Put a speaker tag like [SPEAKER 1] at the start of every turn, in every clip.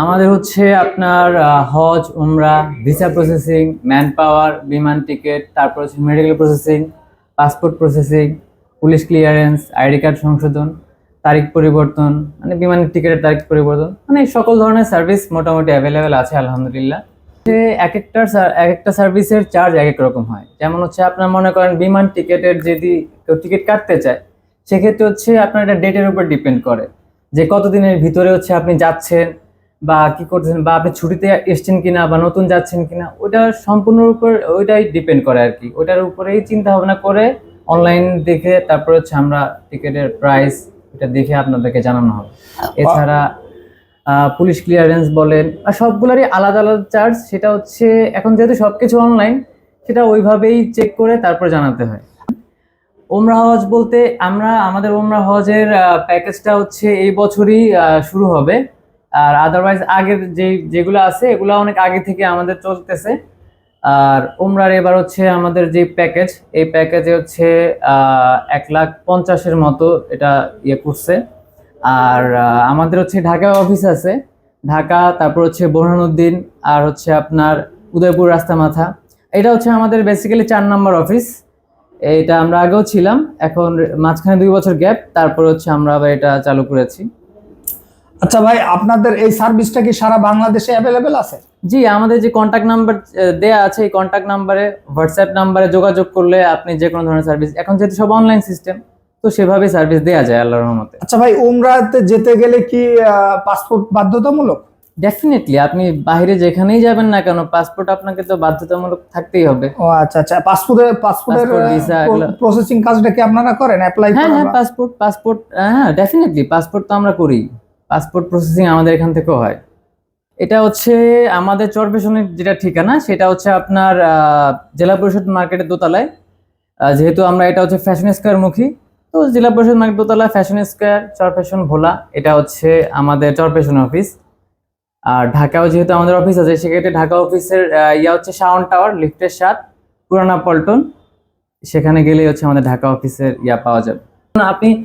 [SPEAKER 1] আমাদের হচ্ছে আপনার হজ, উমরা ভিসা প্রসেসিং ম্যান পাওয়ার বিমান টিকিট তারপর হচ্ছে medical processing passport processing police clearance ID card সংশোধন, তারিখ পরিবর্তন মানে বিমানের টিকিটের তারিখ পরিবর্তন মানে সকল ধরনের সার্ভিস মোটামুটি অ্যাভেলেবেল আছে, আলহামদুলিল্লাহ। যে এক একটা এক একটা সার্ভিসের চার্জ এক এক রকম হয়। যেমন হচ্ছে আপনার মনে করেন বিমান টিকিটের যদি কেউ টিকিট কাটতে চায়, সেক্ষেত্রে হচ্ছে আপনার এটা ডেটের উপর ডিপেন্ড করে। যে কতদিনের ভিতরে হচ্ছে আপনি যাচ্ছেন বা কি করছেন বা আপনি ছুটিতে এসছেন কিনা বা নতুন যাচ্ছেন কিনা ওটা সম্পূর্ণ উপর ওইটাই ডিপেন্ড করে আর কি। ওটার উপরেই চিন্তা ভাবনা করে অনলাইন দেখে তারপর হচ্ছে আমরা টিকিটের প্রাইস এটা দেখে আপনাদেরকে জানানো হবে। এছাড়া পুলিশ ক্লিয়ারেন্স বলেন আর সবগুলোরই আলাদা আলাদা চার্জ সেটা হচ্ছে এখন যেহেতু সবকিছু অনলাইন সেটা ওইভাবেই চেক করে তারপর জানাতে হয়। ওমরা হজ বলতে আমরা আমাদের ওমরা হজের প্যাকেজটা হচ্ছে এই বছরই শুরু হবে। আর আদারওয়াইজ আগের যে, যেগুলো আছে, এগুলো অনেক আগে থেকে আমাদের চলতেছে। আর ওমরার এবার হচ্ছে আমাদের যে প্যাকেজ এই প্যাকেজে হচ্ছে এক লাখ পঞ্চাশের মতো এটা ইয়ে করছে। আর আমাদের হচ্ছে ঢাকা অফিস আছে। ঢাকা, তারপর হচ্ছে বোরহানুদ্দিন, আর হচ্ছে আপনার উদয়পুর রাস্তা মাথা এটা হচ্ছে আমাদের বেসিক্যালি চার নম্বর অফিস এটা আমরা আগেও ছিলাম, এখন মাঝখানে দুই বছর গ্যাপ তারপর হচ্ছে আমরা আবার এটা চালু করেছি।
[SPEAKER 2] আচ্ছা ভাই আপনাদের এই সার্ভিসটা কি সারা বাংলাদেশে অ্যাভেলেবেল আছে?
[SPEAKER 1] জি আমাদের যে কন্ট্যাক্ট নাম্বার দেয়া আছে এই কন্ট্যাক্ট নাম্বারে হোয়াটসঅ্যাপ নাম্বারে যোগাযোগ করলে আপনি যে কোনো ধরনের সার্ভিস এখন যেহেতু সব অনলাইন সিস্টেম তো সেভাবে সার্ভিস দেওয়া যায় আল্লাহর রহমতে।
[SPEAKER 2] আচ্ছা ভাই উমরাতে যেতে গেলে কি পাসপোর্ট বাধ্যতামূলক?
[SPEAKER 1] ডেফিনেটলি আপনি বাইরে যেখানেই যাবেন না কেন পাসপোর্ট আপনাকে তো বাধ্যতামূলক থাকতেই হবে।
[SPEAKER 2] ও আচ্ছা আচ্ছা পাসপোর্টের পাসপোর্টের। প্রসেসিং কাজটা কি আপনারা করেন? অ্যাপ্লাই
[SPEAKER 1] হ্যাঁ হ্যাঁ পাসপোর্ট পাসপোর্ট হ্যাঁ ডেফিনেটলি পাসপোর্ট তো আমরা করি। পাসপোর্ট প্রসেসিং আমাদের এখান থেকেও হয়। এটা হচ্ছে আমাদের চরপেশনের যেটা ঠিকানা, সেটা হচ্ছে আপনার জেলা পরিষদ মার্কেটের দোতলায়। যেহেতু আমরা এটা হচ্ছে ফ্যাশন স্কোয়ার মুখী, তো জেলা পরিষদ মার্কেট দোতলা ফ্যাশন স্কোয়ার চরপেশন ভোলা, এটা হচ্ছে আমাদের চরপেশন অফিস আর ঢাকাও যেহেতু আমাদের অফিস আছে, সেক্ষেত্রে ঢাকা অফিসের ইয়া হচ্ছে শাওন টাওয়ার, লিফটের সাত, পুরানা পল্টন। সেখানে গেলেই হচ্ছে আমাদের ঢাকা অফিসের ইয়া পাওয়া যাবে। আপনি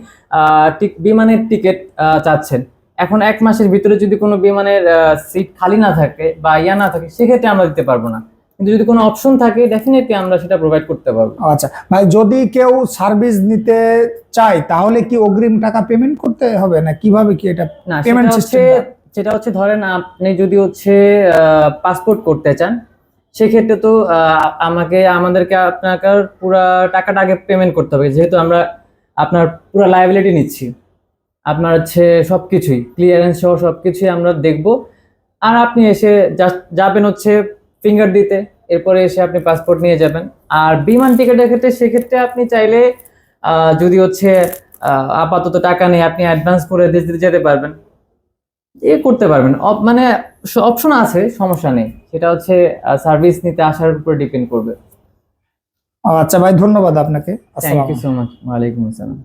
[SPEAKER 1] টিক- বিমানের টিকিট চাচ্ছেন। এখন এক মাসের ভিতরে যদি কোনো বিমানের সিট খালি না থাকে বা ইয়া না থাকে সেক্ষেত্রে আমরা দিতে পারব না। কিন্তু যদি কোনো অপশন থাকে ডেফিনেটলি আমরা সেটা প্রোভাইড করতে পারব।
[SPEAKER 2] আচ্ছা ভাই যদি কেউ সার্ভিস নিতে চায় তাহলে কি অগ্রিম টাকা পেমেন্ট করতে হবে? না কীভাবে কি এটা
[SPEAKER 1] না সেটা হচ্ছে সেটা হচ্ছে ধরেন আপনি যদি হচ্ছে পাসপোর্ট করতে চান সেক্ষেত্রে তো আমাকে আমাদেরকে আপনাকে পুরো টাকাটা আগে পেমেন্ট করতে হবে। যেহেতু আমরা আপনার পুরো লাইবিলিটি নিচ্ছি। আপনার হচ্ছে সবকিছুই ক্লিয়ারেন্স সহ সবকিছুই আমরা দেখব। আর আপনি এসে জাস্ট যাবেন হচ্ছে ফিঙ্গার দিতে এরপরে এসে আপনি পাসপোর্ট নিয়ে যাবেন। আর বিমান টিকিটের ক্ষেত্রে সেক্ষেত্রে আপনি চাইলে যদি হচ্ছে আপাতত টাকা নেই আপনি অ্যাডভান্স করে দেশ দিতে যেতে পারবেন। এ করতে পারবেন। অপ- মানে অপশন আছে সমস্যা নেই। সেটা হচ্ছে সার্ভিস নিতে আসার উপর ডিপেন্ড করবে।
[SPEAKER 2] আচ্ছা ভাই ধন্যবাদ আপনাকে।
[SPEAKER 1] থ্যাংক ইউ সো মাচ ওয়ালাইকুম আসসালাম।